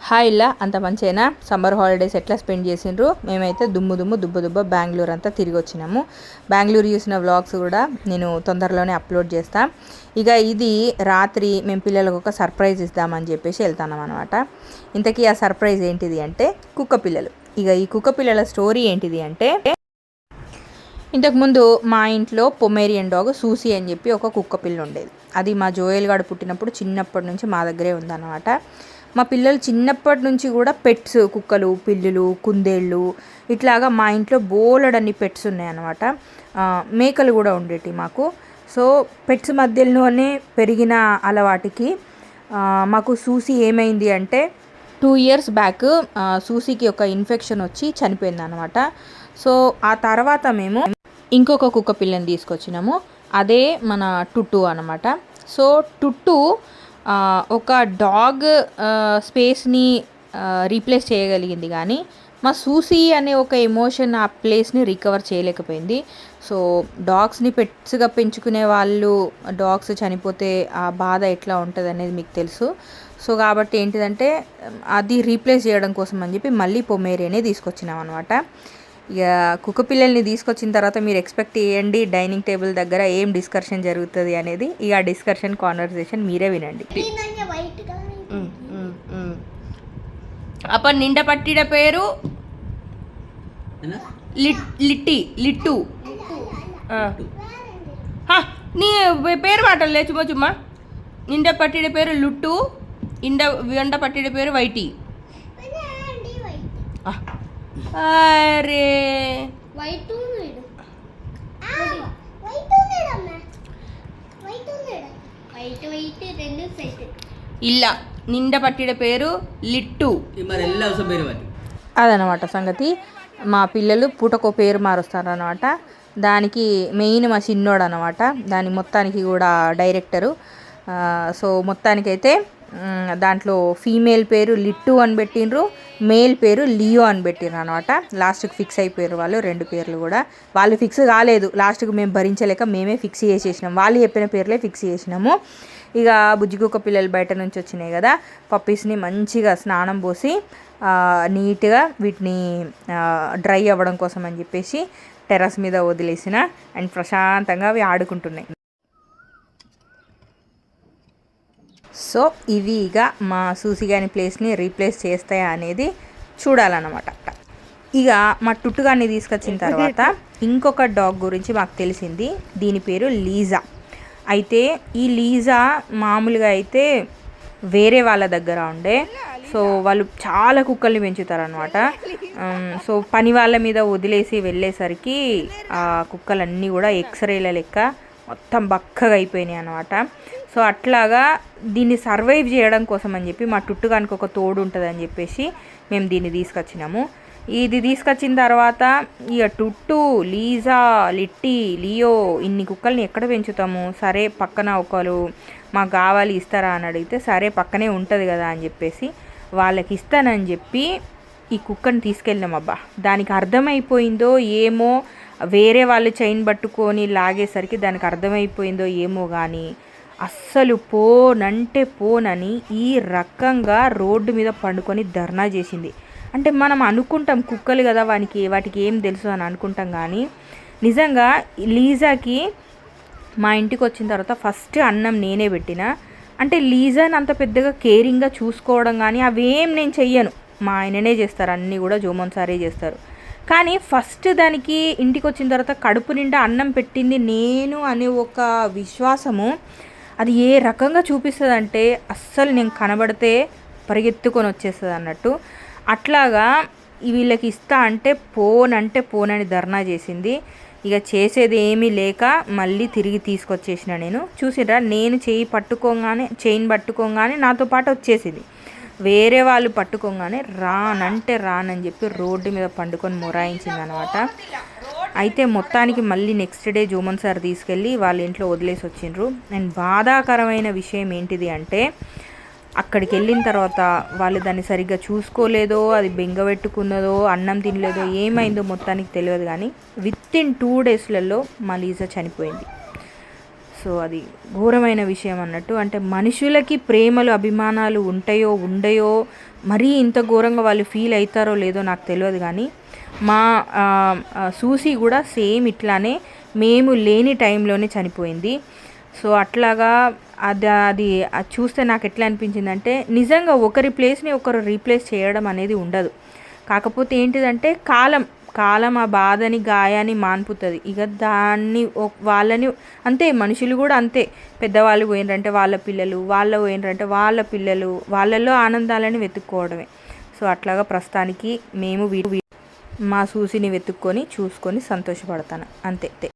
Hi ఇలా అంత మంచిగా సమ్మర్ హాలిడేస్ ఎట్లా స్పెండ్ చేసిండ్రు? మేమైతే దుమ్ము దుమ్ము దుబ్బ దుబ్బ బెంగళూరు అంతా తిరిగి వచ్చినాము బెంగళూరు చూసిన వ్లాగ్స్ కూడా నేను తొందరలోనే అప్లోడ్ చేస్తాను ఇక ఇది రాత్రి మేము పిల్లలకు ఒక సర్ప్రైజ్ ఇద్దామని చెప్పేసి వెళ్తున్నాం అనమాట ఇంతకీ ఆ సర్ప్రైజ్ ఏంటిది అంటే కుక్క పిల్లలు. ఇక ఈ కుక్క పిల్లల స్టోరీ ఏంటిది అంటే ఇంతకుముందు మా ఇంట్లో పొమేరియన్ డాగ్ సూసి అని చెప్పి ఒక కుక్క పిల్ల ఉండేది. అది మా జోయల్ గాడు పుట్టినప్పుడు చిన్నప్పటి నుంచి మా దగ్గరే ఉందన్నమాట. మా పిల్లలు చిన్నప్పటి నుంచి కూడా పెట్స్ కుక్కలు పిల్లులు కుందేళ్ళు ఇట్లాగా మా ఇంట్లో బోలెడన్ని పెట్స్ ఉన్నాయన్నమాట. మేకలు కూడా ఉండేటి మాకు. సో పెట్స్ మధ్యలోనే పెరిగిన అలవాటికి మాకు సూసి ఏమైంది అంటే టూ ఇయర్స్ బ్యాక్ సూసీకి ఒక ఇన్ఫెక్షన్ వచ్చి చనిపోయింది అనమాట సో ఆ తర్వాత మేము ఇంకొక కుక్క పిల్లని తీసుకొచ్చినాము. అదే మన టుట్టు అనమాట సో టుట్టు ఒక డాగ్ స్పేస్ని రీప్లేస్ చేయగలిగింది కానీ మా సూసి అనే ఒక ఎమోషన్ ఆ ప్లేస్ని రికవర్ చేయలేకపోయింది. సో డాగ్స్ని పెట్స్గా పెంచుకునే వాళ్ళు డాగ్స్ చనిపోతే ఆ బాధ ఎట్లా ఉంటుంది అనేది మీకు తెలుసు. సో కాబట్టి ఏంటిదంటే అది రీప్లేస్ చేయడం కోసం అని చెప్పి మళ్ళీ పొమేరియనే తీసుకొచ్చినాం అనమాట ఇక కుక్క పిల్లల్ని తీసుకొచ్చిన తర్వాత మీరు ఎక్స్పెక్ట్ చేయండి డైనింగ్ టేబుల్ దగ్గర ఏం డిస్కషన్ జరుగుతుంది అనేది ఇక ఆ డిస్కషన్ కాన్వర్సేషన్ మీరే వినండి. వైట్ కలర్ అప్ప నిండ పట్టిన పేరు? లిట్టి లిట్టు. నీ పేరు మాటలే చుమ్మ చుమ్మ. నిండ పట్టిన పేరు లుట్టు ఇండ ఎండ పట్టిన పేరు వైటి. అరే. ఇల్ల నిండ పట్టిడ పేరు లిట్టు. అదనమాట సంగతి. మా పిల్లలు పుటకో పేరు మారుస్తారు అనమాట దానికి మెయిన్ మా చిన్నోడు అనమాట దాని మొత్తానికి కూడా డైరెక్టరు. సో మొత్తానికైతే దాంట్లో ఫీమేల్ పేరు లిట్టు అని పెట్టినరు మేల్ పేరు లియో అని పెట్టిండ్రు అనమాట. లాస్ట్కి ఫిక్స్ అయిపోయారు వాళ్ళు రెండు పేర్లు కూడా. వాళ్ళు ఫిక్స్ కాలేదు. లాస్ట్కి మేము భరించలేక మేమే ఫిక్స్ చేసేసినాం. వాళ్ళు చెప్పిన పేర్లే ఫిక్స్ చేసినాము. ఇక బుజ్జిగుక్క పిల్లలు బయట నుంచి వచ్చినాయి కదా. పప్పీస్ని మంచిగా స్నానం పోసి నీట్గా వీటిని డ్రై అవ్వడం కోసం అని చెప్పేసి టెర్రస్ మీద వదిలేసిన అండ్ ప్రశాంతంగా అవి ఆడుకుంటున్నాయి. సో ఇవి ఇక మా సూసిగాని ప్లేస్ని రీప్లేస్ చేస్తాయా అనేది చూడాలన్నమాట. ఇక మా టుట్టుగాన్ని తీసుకొచ్చిన తర్వాత ఇంకొక డాగ్ గురించి మాకు తెలిసింది. దీని పేరు లీజా. అయితే ఈ లీజా మామూలుగా అయితే వేరే వాళ్ళ దగ్గర ఉండే. సో వాళ్ళు చాలా కుక్కల్ని పెంచుతారనమాట సో పని వాళ్ళ మీద వదిలేసి వెళ్ళేసరికి ఆ కుక్కలన్నీ కూడా ఎక్స్రేల లెక్క మొత్తం బక్కగా అయిపోయినాయి అనమాట సో అట్లాగా దీన్ని సర్వైవ్ చేయడం కోసం అని చెప్పి మా టుట్టుగానికి ఒక తోడు ఉంటుంది అని చెప్పేసి మేము దీన్ని తీసుకొచ్చినాము. ఇది తీసుకొచ్చిన తర్వాత ఇక టుట్టు లీజా లిట్టి లియో ఇన్ని కుక్కల్ని ఎక్కడ పెంచుతాము? సరే పక్కన ఒకరు మాకు కావాలి ఇస్తారా అని అడిగితే సరే పక్కనే ఉంటుంది కదా అని చెప్పేసి వాళ్ళకి ఇస్తానని చెప్పి ఈ కుక్కని తీసుకెళ్ళాం అబ్బా. దానికి అర్థమైపోయిందో ఏమో వేరే వాళ్ళు చైన్ పట్టుకొని లాగేసరికి దానికి అర్థమైపోయిందో ఏమో కానీ అస్సలు పోనంటే పోనని ఈ రకంగా రోడ్డు మీద పండుకొని ధర్నా చేసింది. అంటే మనం అనుకుంటాం కుక్కలు కదా వానికి వాటికి ఏం తెలుసు అని అనుకుంటాం కానీ నిజంగా లీజాకి మా ఇంటికి వచ్చిన తర్వాత ఫస్ట్ అన్నం నేనే పెట్టిన. అంటే లీజాని అంత పెద్దగా కేరింగ్గా చూసుకోవడం కానీ అవేం నేను చెయ్యను. మా ఆయననే చేస్తారు అన్నీ కూడా జోమోన్ సారే చేస్తారు. కానీ ఫస్ట్ దానికి ఇంటికి వచ్చిన తర్వాత కడుపు నిండా అన్నం పెట్టింది నేను అనే ఒక విశ్వాసము అది ఏ రకంగా చూపిస్తుంది అస్సలు నేను కనబడితే పరిగెత్తుకొని వచ్చేస్తుంది అన్నట్టు. అట్లాగా వీళ్ళకి ఇస్తా అంటే పోనంటే పోనని ధర్నా చేసింది. ఇక చేసేది ఏమీ లేక మళ్ళీ తిరిగి తీసుకొచ్చేసిన నేను. చూసిరా నేను చేయి పట్టుకోగానే చైన్ పట్టుకోగానే నాతో పాటు వచ్చేసింది. వేరే వాళ్ళు పట్టుకోగానే రానంటే రానని చెప్పి రోడ్డు మీద పండుకొని మొరాయించింది అనమాట అయితే మొత్తానికి మళ్ళీ నెక్స్ట్ డే జోమన్ సార్ తీసుకెళ్ళి వాళ్ళ ఇంట్లో వదిలేసి వచ్చిండ్రు. అండ్ బాధాకరమైన విషయం ఏంటిది అంటే అక్కడికి వెళ్ళిన తర్వాత వాళ్ళు దాన్ని సరిగ్గా చూసుకోలేదో అది బెంగబెట్టుకున్నదో అన్నం తినలేదో ఏమైందో మొత్తానికి తెలియదు కానీ విత్ ఇన్ టూ డేస్లలో మా లీజా చనిపోయింది. సో సో అది ఘోరమైన విషయం అన్నట్టు అంటే మనుషులకి ప్రేమలు అభిమానాలు ఉంటాయో ఉండయో మరీ ఇంత ఘోరంగా వాళ్ళు ఫీల్ అవుతారో లేదో నాకు తెలియదు కానీ మా సూసి కూడా సేమ్ ఇట్లానే మేము లేని టైంలోనే చనిపోయింది. సో అట్లాగా అది అది చూస్తే నాకు ఎట్లా అనిపించిందంటే నిజంగా ఒకరి ప్లేస్ని ఒకరు రీప్లేస్ చేయడం అనేది ఉండదు. కాకపోతే ఏంటిదంటే కాలం కాలం ఆ బాధని గాయాన్ని మాన్పుతుంది. ఇక దాన్ని వాళ్ళని అంతే మనుషులు కూడా అంతే. పెద్దవాళ్ళు పోయినరంటే వాళ్ళ పిల్లలు వాళ్ళ పోయినరంటే వాళ్ళ పిల్లలు వాళ్ళల్లో ఆనందాలని వెతుక్కోవడమే. సో అట్లాగా ప్రస్తుతానికి మేము వీ- మా సూసిని వెతుక్కొని చూసుకొని సంతోషపడతాను. అంతే.